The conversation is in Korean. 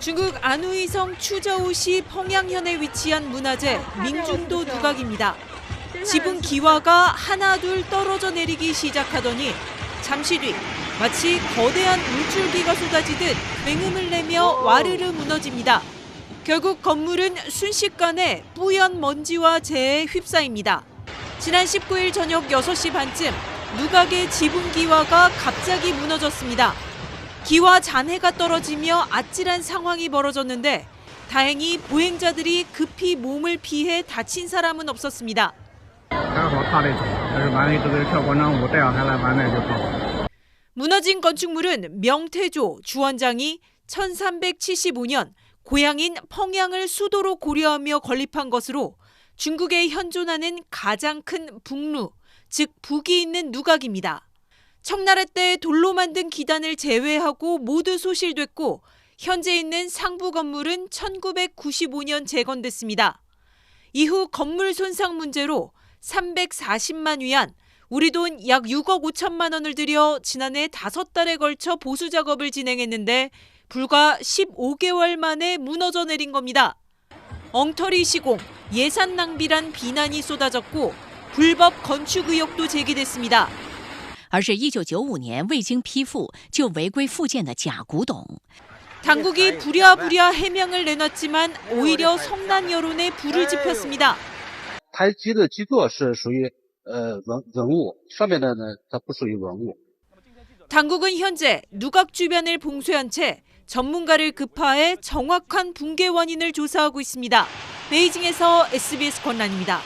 중국 안우이성 추저우시 펑양현에 위치한 문화재 민중도 누각입니다. 지붕 기와가 하나 둘 떨어져 내리기 시작하더니 잠시 뒤 마치 거대한 물줄기가 쏟아지듯 굉음을 내며 와르르 무너집니다. 결국 건물은 순식간에 뿌연 먼지와 재에 휩싸입니다. 지난 19일 저녁 6시 반쯤 누각의 지붕 기와가 갑자기 무너졌습니다. 기와 잔해가 떨어지며 아찔한 상황이 벌어졌는데 다행히 보행자들이 급히 몸을 피해 다친 사람은 없었습니다. 무너진 건축물은 명태조 주원장이 1375년 고향인 펑양을 수도로 고려하며 건립한 것으로 중국에 현존하는 가장 큰 북루, 즉 북이 있는 누각입니다. 청나라 때 돌로 만든 기단을 제외하고 모두 소실됐고 현재 있는 상부 건물은 1995년 재건됐습니다. 이후 건물 손상 문제로 340만 위안, 우리 돈 약 6억 5천만 원을 들여 지난해 다섯 달에 걸쳐 보수 작업을 진행했는데 불과 15개월 만에 무너져 내린 겁니다. 엉터리 시공, 예산 낭비란 비난이 쏟아졌고 불법 건축 의혹도 제기됐습니다. 而是一九九五年未经批复就违规复建的假古董。 당국이 부랴부랴 해명을 내놨지만 오히려 성난 여론에 불을 지폈습니다. 台基的基座是属于呃文文物，上面的呢它不属于文物。 당국은 현재 누각 주변을 봉쇄한 채 전문가를 급파해 정확한 붕괴 원인을 조사하고 있습니다. 베이징에서 SBS 권란입니다.